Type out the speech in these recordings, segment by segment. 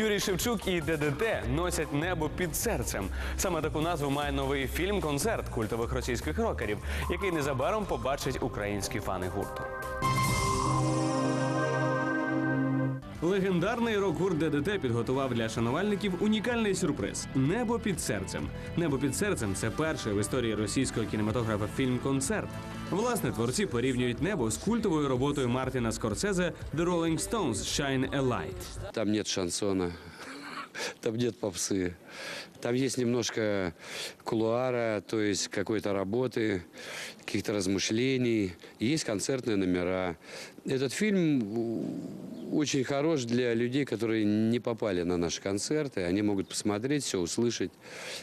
Юрій Шевчук і ДДТ носять небо під серцем. Саме таку назву має новий фільм-концерт культових російських рокерів, який незабаром побачать українські фани гурту. Легендарний рок-гурт ДДТ підготував для шанувальників унікальний сюрприз небо під серцем. Небо під серцем це перший в історії російського кінематографа фільм-концерт. Власне, творці порівнюють небо з культовою роботою Мартіна Скорсезе «The Rolling Stones Shine a Light». Там нет шансона, там нет попсы. Там есть немножко кулуара, то есть какой-то работы, каких-то размышлений. Есть концертные номера. Этот фильм у, очень хорош для людей, которые не попали на наши концерты. Они могут посмотреть все, услышать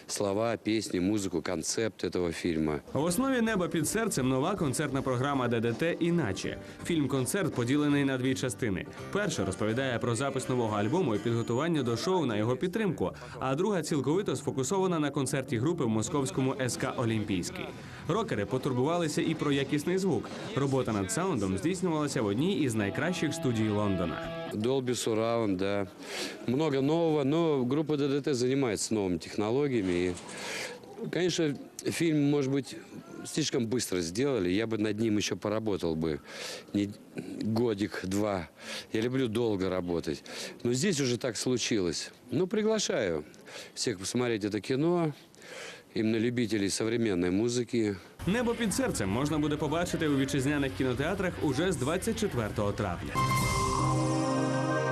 слова, песни, музыку, концепт этого фильма. В основі неба під серцем нова концертна програма ДДТ Іначе. Фільм-концерт поділений на дві частини. Перша розповідає про запис нового альбому і підготування до шоу на його підтримку. А друга цілковито сфокусована на концерті групи в московському СК Олімпійський. Рокери потурбувалися і про якісний звук. Робота над саундом здійснювалася в одній із найкращих студій Лондона. Dolby Surround, да. Много нового, но группа ДДТ занимается новыми технологиями. И, конечно, фильм, может быть, слишком быстро сделали. Я бы над ним еще поработал бы не годик-два. Я люблю долго работать. Но здесь уже так случилось. Ну, приглашаю всех посмотреть это кино. Именно любителей современной музыки. Небо під серцем можна буде побачити у вітчизняних кінотеатрах уже з 24 травня.